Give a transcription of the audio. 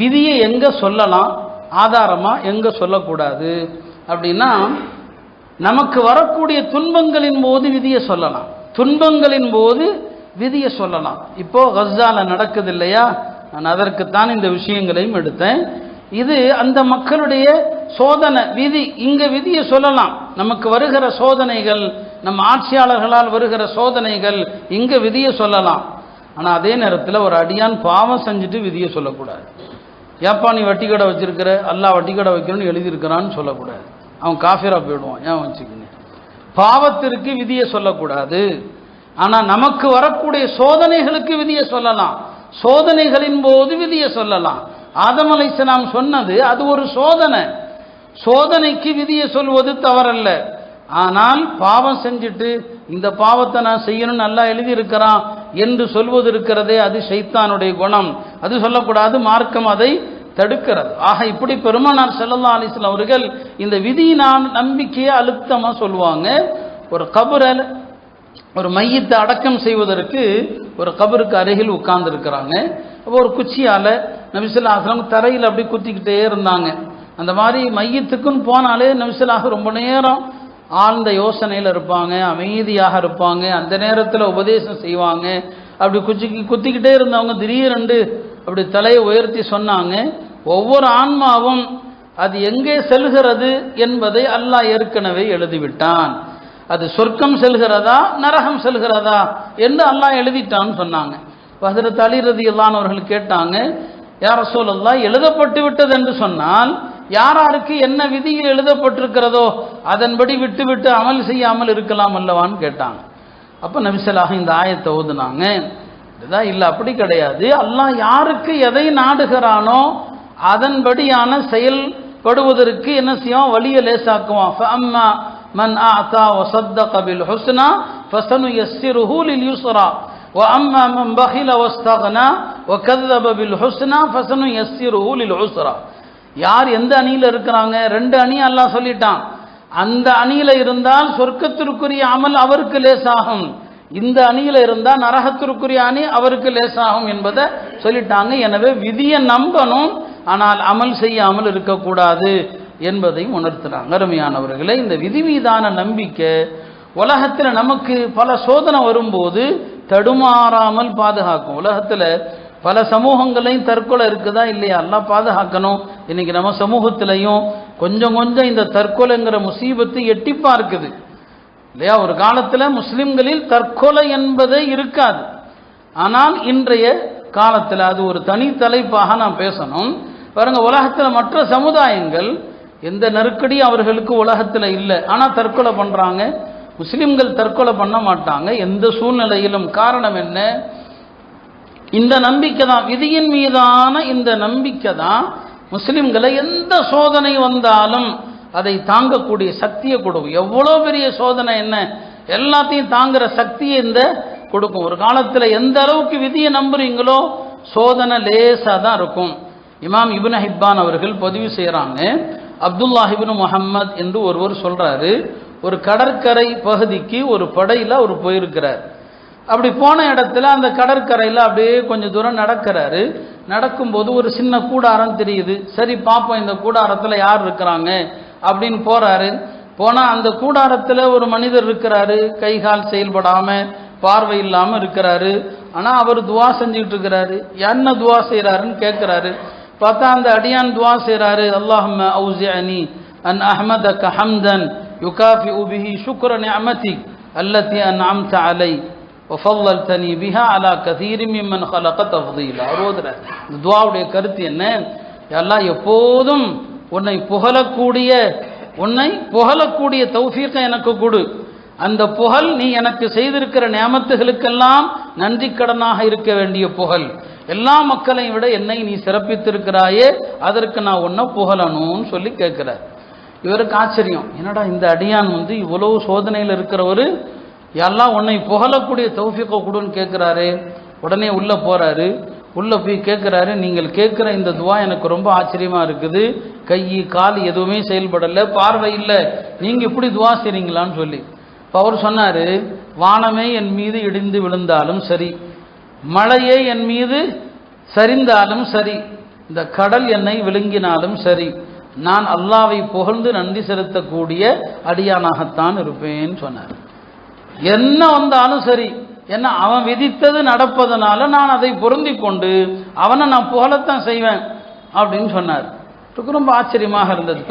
விதியை எங்கே சொல்லலாம்? ஆதாரமாக எங்கே சொல்லக்கூடாது? அப்படின்னா நமக்கு வரக்கூடிய துன்பங்களின் போது விதியை சொல்லலாம். துன்பங்களின் போது விதியை சொல்லலாம். இப்போ கஸ்ஸால நடக்குது இல்லையா? நான் அதற்குத்தான் இந்த விஷயங்களையும் எடுத்தேன். இது அந்த மக்களுடைய சோதனை விதி. இங்க விதியை சொல்லலாம். நமக்கு வருகிற சோதனைகள் நம்ம ஆட்சியாளர்களால் வருகிற சோதனைகள் இங்க விதியை சொல்லலாம். ஆனால் அதே நேரத்தில் ஒரு அடியான் பாவம் செஞ்சுட்டு விதியை சொல்லக்கூடாது. ஏப்பா நீ வட்டி கடை வச்சிருக்கிற? அல்லா வட்டி கடை வைக்கணும்னு எழுதியிருக்கிறான்னு சொல்லக்கூடாது. அவன் காஃபிரா போயிடுவான். ஏன் வச்சுக்கணும் பாவத்திற்கு விதியை சொல்லக்கூடாது. ஆனால் நமக்கு வரக்கூடிய சோதனைகளுக்கு விதியை சொல்லலாம். சோதனைகளின் போது விதியை சொல்லலாம். ஆதம் நாம் சொன்னது அது ஒரு சோதனை. சோதனைக்கு விதியை சொல்வது தவறல்ல. ஆனால் பாவம் செஞ்சுட்டு இந்த பாவத்தை நான் செய்யணும்னு நல்லா எழுதியிருக்கிறான். என்று சொல்வது இருக்கிறதே அது ஷைத்தானுடைய குணம். அது சொல்லக்கூடாது மார்க்கம் அதை தடுக்கிறது. ஆக இப்படி பெருமானார் செல்லல்லா அலிஸ்லாம் அவர்கள் இந்த விதி நான் நம்பிக்கையை அழுத்தமாக சொல்லுவாங்க. ஒரு கபரல் ஒரு மையத்தை அடக்கம் செய்வதற்கு ஒரு கபருக்கு அருகில் உட்கார்ந்துருக்கிறாங்க. அப்போ ஒரு குச்சியால் நபிசுல்லாஹம் தரையில் அப்படி குத்திக்கிட்டே இருந்தாங்க. அந்த மாதிரி மையத்துக்குன்னு போனாலே நபிசுல்லாஹ் ரொம்ப நேரம் ஆழ்ந்த யோசனையில் இருப்பாங்க அமைதியாக இருப்பாங்க அந்த நேரத்தில் உபதேசம் செய்வாங்க. அப்படி குச்சிக்கு குத்திக்கிட்டே இருந்தவங்க திடீரென்று அப்படி தலையை உயர்த்தி சொன்னாங்க ஒவ்வொரு ஆன்மாவும் அது எங்கே செல்கிறது என்பதை அல்லாஹ் ஏற்கனவே எழுதிவிட்டான். அது சொர்க்கம் செல்கிறதா நரகம் செல்கிறதா என்று அல்லாஹ் எழுதிட்டான்னு சொன்னாங்க. ஹசரத் அலி ரதி அவர்கள் கேட்டாங்க யார் சொல்லலாம் எழுதப்பட்டு விட்டது என்று சொன்னால் யார் யாருக்கு என்ன விதியில் எழுதப்பட்டிருக்கிறதோ அதன்படி விட்டு விட்டு அமல் செய்யாமல் இருக்கலாம் அல்லவான்னு கேட்டாங்க அப்போ நபிசலாக இந்த ஆயத்தை ஓதுனாங்க இதுதான் இல்லை அப்படி கிடையாது அல்லாஹ் யாருக்கு எதை நாடுகிறானோ அதன்படியான செயல்படுவதற்கு என்ன செய்வான் வழியை லேசாக்குவான் ஃபஅம்மா மன் ஆத்தா வசத்தக பில் ஹுஸ்னா ஃபசனு யஸ்ஸிருஹு லில் யுஸ்ரா وأما من بخل واستغنى وكذب بالحسنى فسنيسره للعسرى யார் எந்த அணியில் இருக்கிறாங்க? ரெண்டு அணி அல்லாஹ் சொல்லிட்டான். அந்த அணியில் இருந்தால் சொர்க்கத்திற்குரிய அமல் அவருக்கு லேசாகும். இந்த அணியில் இருந்தால் நரகத்திற்குரிய அணி அவருக்கு லேசாகும் என்பதை சொல்லிட்டாங்க. எனவே விதியை நம்பணும். ஆனால் அமல் செய்யாமல் இருக்கக்கூடாது என்பதையும் உணர்த்துறாங்க. அருமையானவர்களே இந்த விதி மீதான நம்பிக்கை உலகத்தில் நமக்கு பல சோதனை வரும்போது தடுமாறாமல் பாதுகாக்கும். உலகத்தில் பல சமூகங்களையும் தற்கொலை இருக்குதா இல்லையா? எல்லாம் பாதுகாக்கணும். இன்னைக்கு நம்ம சமூகத்திலையும் கொஞ்சம் கொஞ்சம் இந்த தற்கொலைங்கிற முசீபத்து எட்டி பார்க்குது. இல்லையா? ஒரு காலத்தில் முஸ்லிம்களில் தற்கொலை என்பதே இருக்காது. ஆனால் இன்றைய காலத்தில் அது ஒரு தனி தலைப்பாக நான் பேசணும். பாருங்க உலகத்தில் மற்ற சமுதாயங்கள் எந்த நெருக்கடியும் அவர்களுக்கு உலகத்தில் இல்லை. ஆனால் தற்கொலை பண்ணுறாங்க முஸ்லிம்கள் தற்கொலை பண்ண மாட்டாங்க. எந்த சூழ்நிலையிலும் காரணம் என்ன? இந்த நம்பிக்கை தான் விதியின் மீதான இந்த நம்பிக்கை தான் முஸ்லிம்களை எந்த சோதனை வந்தாலும் அதை தாங்கக்கூடிய சக்தியை கொடுக்கும். எவ்வளோ பெரிய சோதனை என்ன? எல்லாத்தையும் தாங்குற சக்தியை இந்த கொடுக்கும். ஒரு காலத்தில் எந்த அளவுக்கு விதியை நம்புறீங்களோ சோதனை லேசாக தான் இருக்கும். இமாம் இபின் ஹிப்பான் அவர்கள் பதிவு செய்கிறாங்க அப்துல்லாஹிபின் முஹம்மத் என்று ஒருவர் சொல்கிறாரு ஒரு கடற்கரை பகுதிக்கு ஒரு படையில் அவர் போயிருக்கிறார். அப்படி போன இடத்துல அந்த கடற்கரையில் அப்படியே கொஞ்சம் தூரம் நடக்கிறாரு. நடக்கும்போது ஒரு சின்ன கூடாரம் தெரியுது. சரி பார்ப்போம் இந்த கூடாரத்தில் யார் இருக்கிறாங்க? அப்படின்னு போகிறாரு போனால் அந்த கூடாரத்தில் ஒரு மனிதர் இருக்கிறாரு. கை கால் செயல்படாமல் பார்வை இல்லாமல் இருக்கிறாரு. ஆனால் அவர் துவா செஞ்சுக்கிட்டு இருக்கிறாரு. என்ன துவா செய்கிறாருன்னு கேட்குறாரு பார்த்தா அந்த அடியான் துவா செய்கிறாரு அல்லாஹம் அவுசி அனி அன் அஹமத ஹம்தன் யுகாஃபி உபிஹி சுக்ரன் அமதி அல்லத்தி அன் அம்த அலை ஒஃபல்லல்தனி பிஹா அலா கசீரிம் இம்மன் ஹலக தஃதீலா அறுபதுல இந்த துவாவுடைய கருத்து என்ன? எல்லாம் எப்போதும் உன்னை புகழக்கூடிய உன்னை புகழக்கூடிய தௌஃபீக்கை எனக்கு கொடு. அந்த புகழ் நீ எனக்கு செய்திருக்கிற நியமத்துகளுக்கெல்லாம் நன்றி கடனாக இருக்க வேண்டிய புகழ். எல்லா மக்களையும் விட என்னை நீ சிறப்பித்திருக்கிறாயே அதற்கு நான் உன்னை புகழணும்னு சொல்லி கேட்குற இவருக்கு ஆச்சரியம். என்னடா இந்த அடியான் வந்து இவ்வளவு சோதனையில் இருக்கிற ஒரு எல்லாம் உன்னை புகழக்கூடிய தௌஃபிக்கை கொடுன்னு கேட்குறாரு உடனே உள்ளே போகிறாரு உள்ளே போய் கேட்குறாரு நீங்கள் கேட்குற இந்த துவா எனக்கு ரொம்ப ஆச்சரியமாக இருக்குது. கை கால் எதுவுமே செயல்படலை பார்வை இல்லை. நீங்கள் இப்படி துவா செய்கிறீங்களான்னு சொல்லி. இப்போ அவர் சொன்னார் வானமே என் மீது இடிந்து விழுந்தாலும் சரி மழையே என் மீது சரிந்தாலும் சரி இந்த கடல் என்னை விழுங்கினாலும் சரி நான் அல்லாவை புகழ்ந்து நன்றி செலுத்தக்கூடிய அடியானாகத்தான் இருப்பேன்னு சொன்னார். என்ன வந்தாலும் சரி. என்ன அவன் விதித்தது நடப்பதனால நான் அதை பொருந்தி கொண்டு அவனை நான் புகழத்தான் செய்வேன் அப்படின்னு சொன்னார். ரொம்ப ஆச்சரியமாக இருந்தது.